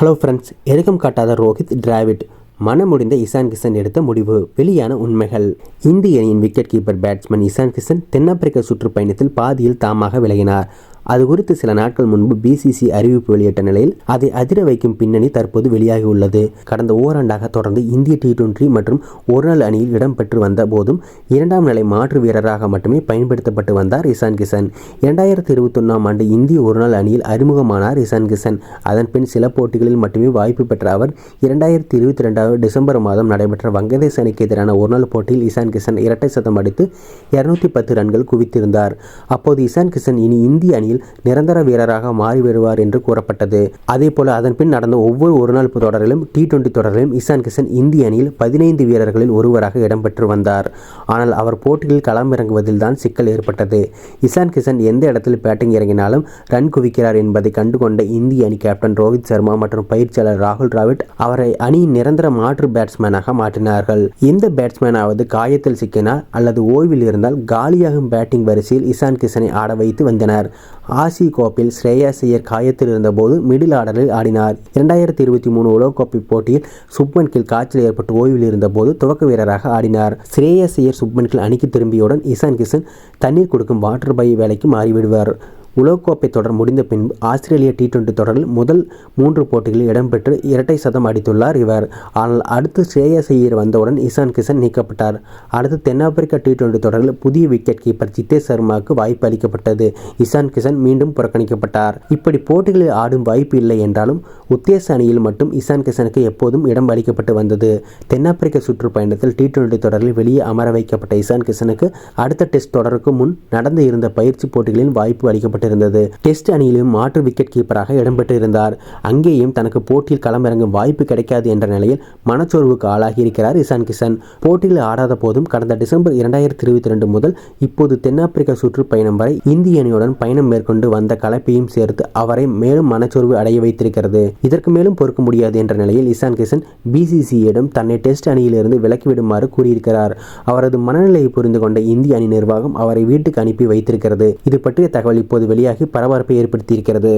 Hello friends எருக்கம் காட்டாத ரோஹித் டிராவிட் மனமுடிந்த இசான் கிஷன் எடுத்த முடிவு. வெளியான உண்மைகள். இந்திய அணியின் wicket keeper batsman Ishan Kishan தென்னாப்பிரிக்க சுற்றுப்பயணத்தில் பாதியில் தாமாக விலகினார். அது குறித்து சில நாட்கள் முன்பு பிசிசி அறிவிப்பு வெளியிட்ட நிலையில் அதை அதிர வைக்கும் பின்னணி தற்போது வெளியாகி உள்ளது. கடந்த ஓராண்டாக தொடர்ந்து இந்திய டி டுவெண்டி மற்றும் ஒருநாள் அணியில் இடம்பெற்று வந்த போதும் இரண்டாம் நிலை மாற்று வீரராக மட்டுமே பயன்படுத்தப்பட்டு வந்தார் இசான் கிஷன். இரண்டாயிரத்தி இருபத்தொன்னாம் ஆண்டு இந்திய ஒருநாள் அணியில் அறிமுகமானார் இசான் கிஷன். அதன் பின் சில போட்டிகளில் மட்டுமே வாய்ப்பு பெற்ற அவர் இரண்டாயிரத்தி இருபத்தி ரெண்டாவது டிசம்பர் மாதம் நடைபெற்ற வங்கதேச அணிக்கு எதிரான ஒருநாள் போட்டியில் இசான் கிஷன் இரட்டை சதம் அடித்து இருநூத்தி பத்து ரன்கள் குவித்திருந்தார். அப்போது இசான் கிஷன் இனி இந்திய அணியில் நிரந்தர வீரராக மாறி வருவார் என்று கூறப்பட்டது. அதேபோல அதன் பின் நடந்த ஒவ்வொரு ஒருநாள் தொடரிலும் டி டுவெண்டி தொடரிலும் இசான் கிஷன் இந்திய அணியில் பதினைந்து வீரர்களில் ஒருவராக இடம்பெற்று வந்தார். ஆனால் அவர் போட்டியில் களமிறங்குவதில் தான் சிக்கல் ஏற்பட்டது. இசான் கிஷன் எந்த இடத்தில் பேட்டிங் இறங்கினாலும் ரன் குவிக்கிறார் என்பதை கண்டுகொண்ட இந்திய அணி கேப்டன் ரோஹித் சர்மா மற்றும் பயிற்சியாளர் ராகுல் டிராவிட் அவரை அணியின் நிரந்தர மாற்று பேட்ஸ்மேனாக மாற்றினார்கள். இந்த பேட்ஸ்மேனாவது காயத்தில் சிக்கினால் அல்லது ஓய்வில் இருந்தால் காலியாகும் பேட்டிங் வரிசையில் இசான் கிஷனை ஆட வைத்து வந்தனர். ஆசி கோப்பில் ஸ்ரேயாஸ் ஐயர் காயத்தில் இருந்தபோது மிடில் ஆர்டரில் ஆடினார். இரண்டாயிரத்தி இருபத்தி மூணு உலகக்கோப்பை போட்டியில் சுப்மன் கில் காய்ச்சல் ஏற்பட்டு ஓய்வில் இருந்தபோது துவக்க வீரராக ஆடினார். ஸ்ரேயாஸ் ஐயர் சுப்மன் கில் அணிக்கு திரும்பியவுடன் இசான் கிஷன் தண்ணீர் கொடுக்கும் வாட்டர் பை வேலைக்கு மாறிவிடுவார். உலகக்கோப்பை தொடர் முடிந்த பின்பு ஆஸ்திரேலிய டி டுவெண்டி தொடரில் முதல் மூன்று போட்டிகளில் இடம்பெற்று இரட்டை சதம் அடித்துள்ளார் இவர். ஆனால் அடுத்து ஸ்ரேயஸ் ஐயர் வந்தவுடன் இசான் கிஷன் நீக்கப்பட்டார். அடுத்து தென்னாப்பிரிக்கா டி டுவெண்டி தொடரில் புதிய விக்கெட் கீப்பர் ஜித்தே சர்மாவுக்கு வாய்ப்பு அளிக்கப்பட்டது. இசான் கிஷன் மீண்டும் புறக்கணிக்கப்பட்டார். இப்படி போட்டிகளில் ஆடும் வாய்ப்பு இல்லை என்றாலும் உத்தேச அணியில் மட்டும் இசான் கிஷனுக்கு எப்போதும் இடம் அளிக்கப்பட்டு வந்தது. தென்னாப்பிரிக்க சுற்றுப்பயணத்தில் டி டுவெண்டி தொடரில் வெளியே அமர வைக்கப்பட்ட இசான் கிஷனுக்கு அடுத்த டெஸ்ட் தொடருக்கு முன் நடந்து இருந்த பயிற்சி போட்டிகளில் வாய்ப்பு அளிக்கப்பட்டது இருந்தது டெஸ்ட் அணியிலும் மாற்று விக்கெட் கீப்பராக இடம்பெற்றிருந்தார். அங்கேயும் தனக்கு போட்டியில் களமிறங்கும் வாய்ப்பு கிடைக்காது என்ற நிலையில் மனச்சோர்வுக்கு ஆளாகியிருக்கிறார் இசான் கிஷன். போட்டியில் ஆடாத போதும் கடந்த டிசம்பர் இரண்டாயிரத்தி இருபத்தி ரெண்டு முதல் இப்போது தென்னாப்பிரிக்க சுற்றுப்பயணம் வரை இந்திய அணியுடன் பயணம் மேற்கொண்டு வந்த கலப்பையும் சேர்த்து அவரை மேலும் மனச்சோர்வு அடைய வைத்திருக்கிறது. இதற்கு மேலும் பொறுக்க முடியாது என்ற நிலையில் இசான் கிஷன் பிசிசியிடம் தன்னை டெஸ்ட் அணியிலிருந்து விலக்கிவிடுமாறு கூறியிருக்கிறார். அவரது மனநிலையை புரிந்து கொண்ட இந்திய அணி நிர்வாகம் அவரை வீட்டுக்கு அனுப்பி வைத்திருக்கிறது. இது பற்றிய தகவல் இப்போது வெளியாகி பரபரப்பை ஏற்படுத்தியிருக்கிறது.